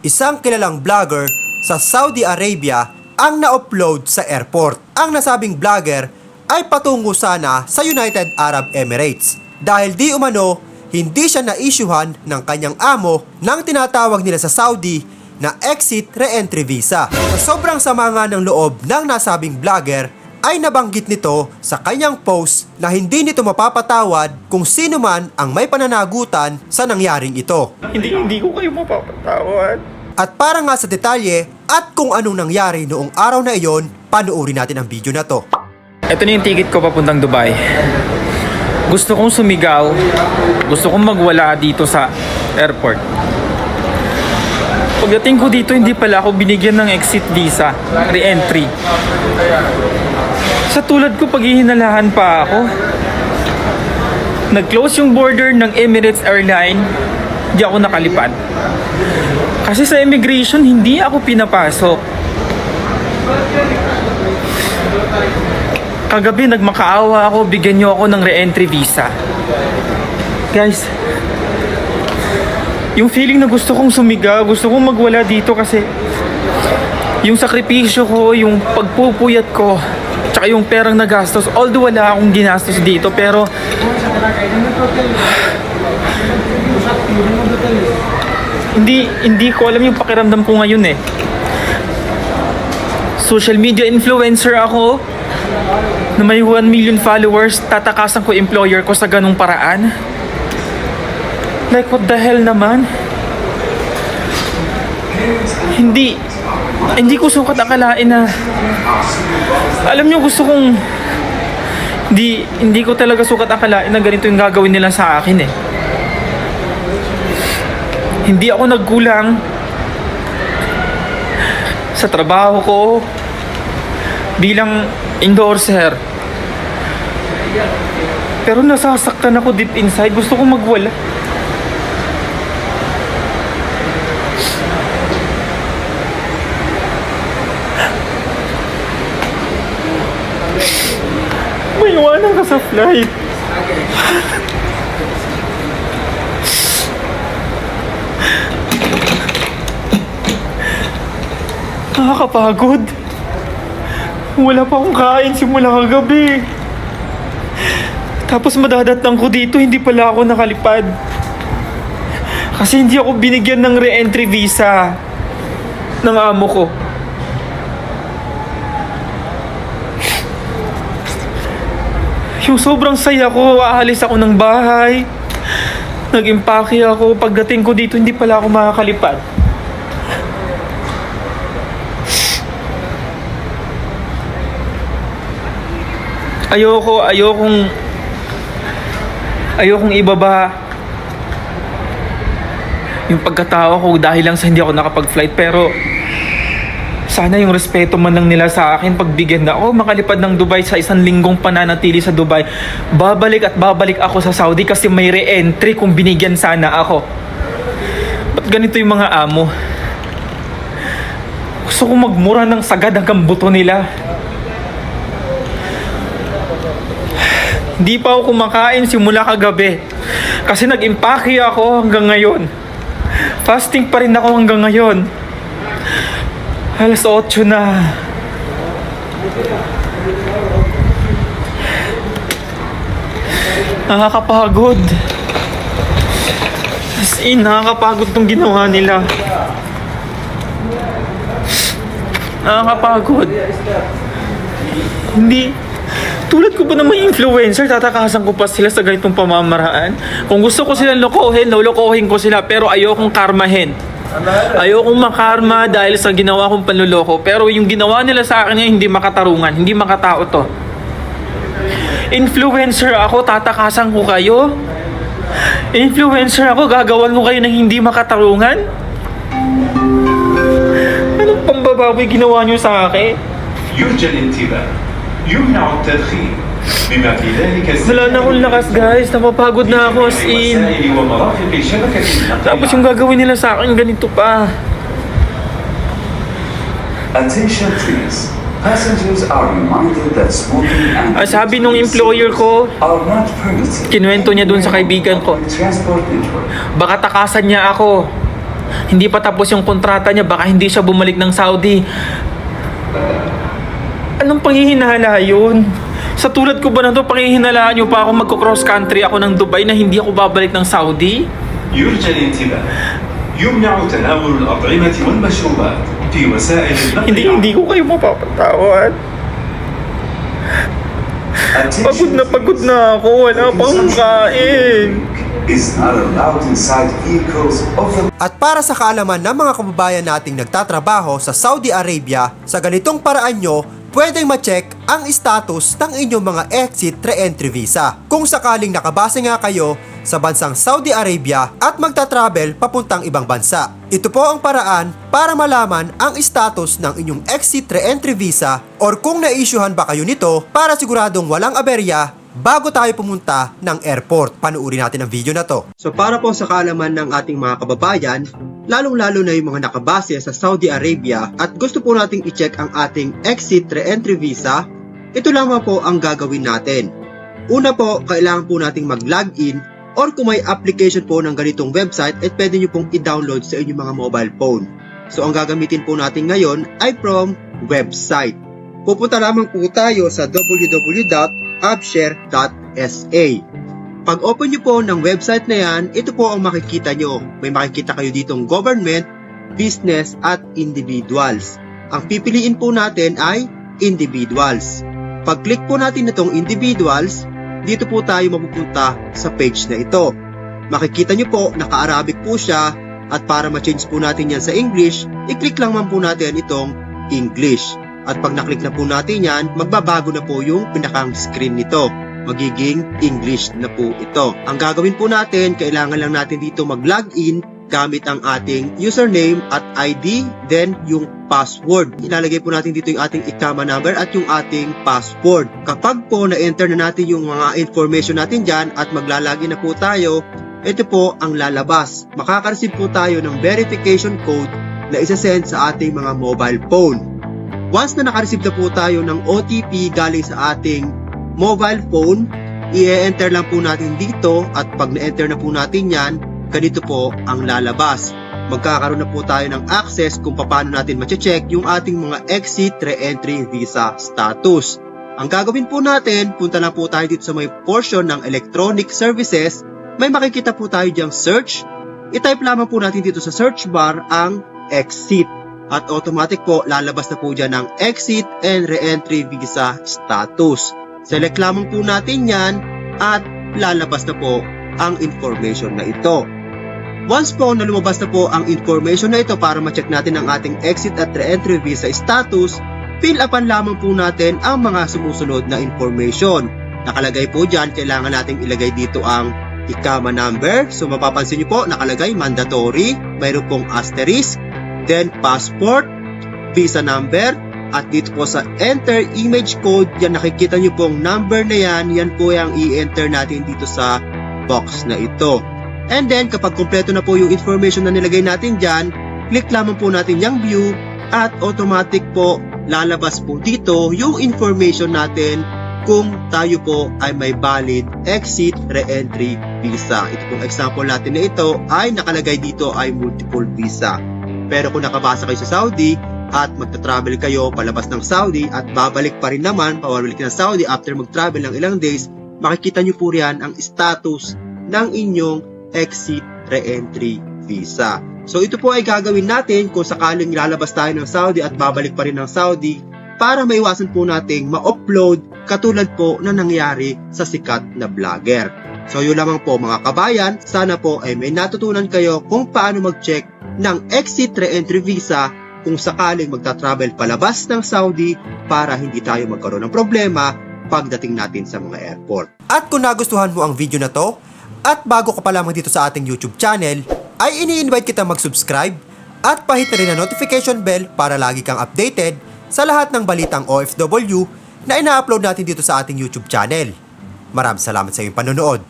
isang kilalang vlogger sa Saudi Arabia ang na-upload sa airport. Ang nasabing vlogger ay patungo sana sa United Arab Emirates dahil di umano hindi siya na-issuehan ng kanyang amo ng tinatawag nila sa Saudi na exit re-entry visa. Sa sobrang sama nga ng loob ng nasabing vlogger ay nabanggit nito sa kanyang post na hindi nito mapapatawad kung sino man ang may pananagutan sa nangyaring ito. Hindi, hindi ko kayo mapapatawad. At para nga sa detalye at kung anong nangyari noong araw na iyon, panuuri natin ang video na to. Ito na yung ticket ko papuntang Dubai. Gusto kong sumigaw. Gusto kong magwala dito sa airport. Pagdating ko dito, hindi pala ako binigyan ng exit visa, re-entry. Sa tulad ko, paghihinalahan pa ako. Nag-close yung border ng Emirates Airline, di ako nakalipad. Kasi sa immigration, hindi ako pinapasok. Kagabi nagmakaawa ako, bigyan niyo ako ng re-entry visa. Guys, yung feeling na gusto kong sumiga, gusto kong magwala dito kasi yung sakripisyo ko, yung pagpupuyat ko, tsaka yung perang nagastos, although wala akong ginastos dito, pero hindi hindi ko alam yung pakiramdam ko ngayon eh. Social media influencer ako na may 1 million followers, tatakasan ko employer ko sa ganung paraan. Like what the hell naman? Hindi hindi ko sukat akalain na alam niyo gusto kong hindi hindi ko talaga sukat akalain na ganito yung gagawin nila sa akin eh. Hindi ako nagkulang sa trabaho ko bilang endorser. Pero nasasaktan ako deep inside. Gusto ko magwala. Iwanan ka sa flight. Nakakapagod. Wala pa akong kain simula kagabi. Tapos madadatang ko dito, hindi pala ako nakalipad. Kasi hindi ako binigyan ng re-entry visa ng amo ko. Yung sobrang saya ko, aalis ako ng bahay. Nag-impake ako. Pagdating ko dito, hindi pala ako makakalipad. ayoko, ayokong ayokong ibaba yung pagkatao ko dahil lang sa hindi ako nakapag-flight pero sana yung respeto man lang nila sa akin pagbigyan na ako makalipad ng Dubai sa isang linggong pananatili sa Dubai babalik at babalik ako sa Saudi kasi may re-entry kung binigyan sana ako ba't ganito yung mga amo gusto ko magmura ng sagad hanggang buto nila Di pa ako kumakain simula kagabi. Kasi nag-impake ako hanggang ngayon. Fasting pa rin ako hanggang ngayon. Alas 8 na. Nakakapagod. As in, nakakapagod tong ginawa nila. Nakakapagod. Hindi, tulad ko ba na may influencer, tatakasan ko pa sila sa ganitong pamamaraan? Kung gusto ko silang lokohin, lolokohin ko sila, pero ayokong karmahin. Ayokong makarma dahil sa ginawa kong panluloko. Pero yung ginawa nila sa akin hindi makatarungan, hindi makatao to. Influencer ako, tatakasan ko kayo. Influencer ako, gagawan ko kayo ng hindi makatarungan. Anong pambababoy ginawa nyo sa akin? You Janintila, you now Tadkhim, wala na akong lakas guys, napapagod na ako as in. Tapos yung gagawin nila sa akin, ganito pa. Attention please. Passengers are reminded that smoking and ah, sabi nung employer ko, kinuwento niya dun sa kaibigan ko, baka takasan niya ako. Hindi pa tapos yung kontrata niya, baka hindi siya bumalik ng Saudi. Anong panghihinala yun? Sa tulad ko ba na to, panghihinala niyo pa ako magko-cross country ako ng Dubai na hindi ako babalik ng Saudi? يرجى الانتباه يمنع تناول الأطعمة والمشروبات في وسائل Hindi, النقل hindi ko kayo mapapatawad. Pagod na pagod na ako, wala pang kain. Is not allowed inside vehicles of the At para sa kaalaman ng mga kababayan nating nagtatrabaho sa Saudi Arabia, sa ganitong paraan nyo, pwedeng ma-check ang status ng inyong mga exit re-entry visa. Kung sakaling nakabase nga kayo sa bansang Saudi Arabia at magta-travel papuntang ibang bansa. Ito po ang paraan para malaman ang status ng inyong exit re-entry visa or kung na-issuehan ba kayo nito para siguradong walang aberya bago tayo pumunta ng airport. Panuuri natin ang video na to. So para po sa kaalaman ng ating mga kababayan, lalong-lalo na yung mga nakabase sa Saudi Arabia at gusto po nating i-check ang ating exit re-entry visa, ito lamang po ang gagawin natin. Una po, kailangan po nating mag-login or kung may application po ng ganitong website, at pwede nyo pong i-download sa inyong mga mobile phone. So ang gagamitin po natin ngayon ay from website. Pupunta lamang po tayo sa www.abshare.sa. Pag open nyo po ng website na yan, ito po ang makikita nyo. May makikita kayo ditong government, business, at individuals. Ang pipiliin po natin ay individuals. Pag-click po natin itong individuals, dito po tayo mapupunta sa page na ito. Makikita nyo po, naka-Arabic po siya, at para ma-change po natin yan sa English, i-click lang man po natin itong English. At pag naklik na po natin yan, magbabago na po yung pinakang screen nito. Magiging English na po ito. Ang gagawin po natin, kailangan lang natin dito mag-login gamit ang ating username at ID, then yung password. Ilalagay po natin dito yung ating ikama number at yung ating password. Kapag po na-enter na natin yung mga information natin dyan at maglalagin na po tayo, ito po ang lalabas. Makaka-receive po tayo ng verification code na isa-send sa ating mga mobile phone. Once na naka-receive na po tayo ng OTP galing sa ating mobile phone, i-enter lang po natin dito at pag na-enter na po natin yan, ganito po ang lalabas. Magkakaroon na po tayo ng access kung paano natin ma-check yung ating mga exit re-entry visa status. Ang gagawin po natin, punta lang po tayo dito sa may portion ng electronic services, may makikita po tayo diyang search. I-type lamang po natin dito sa search bar ang exit at automatic po lalabas na po dyan ng exit and re-entry visa status. Select lamang po natin yan at lalabas na po ang information na ito. Once po na lumabas na po ang information na ito para ma-check natin ang ating exit at re-entry visa status, fill upan lamang po natin ang mga sumusunod na information. Nakalagay po dyan, kailangan nating ilagay dito ang ikama number. So mapapansin nyo po, nakalagay mandatory, mayroon pong asterisk, then passport, visa number, at dito po sa enter image code, yan nakikita nyo pong number na yan, yan po yung i-enter natin dito sa box na ito. And then, kapag kompleto na po yung information na nilagay natin dyan, click lamang po natin yung view at automatic po lalabas po dito yung information natin kung tayo po ay may valid exit re-entry visa. Ito pong example natin na ito ay nakalagay dito ay multiple visa. Pero kung nakabasa kayo sa Saudi at magta-travel kayo palabas ng Saudi at babalik pa rin naman, pabalik ng Saudi after mag-travel ng ilang days, makikita nyo po riyan ang status ng inyong exit re-entry visa. So ito po ay gagawin natin kung sakaling lalabas tayo ng Saudi at babalik pa rin ng Saudi para maiwasan po nating ma-upload katulad po na nangyari sa sikat na vlogger. So yun lamang po mga kabayan, sana po ay may natutunan kayo kung paano mag-check ng exit re-entry visa kung sakaling magta-travel palabas ng Saudi para hindi tayo magkaroon ng problema pagdating natin sa mga airport. At kung nagustuhan mo ang video na to, at bago ka pa lamang dito sa ating YouTube channel, ay ini-invite kita mag-subscribe at pahit na rin ang notification bell para lagi kang updated sa lahat ng balitang OFW na ina-upload natin dito sa ating YouTube channel. Maraming salamat sa iyong panonood.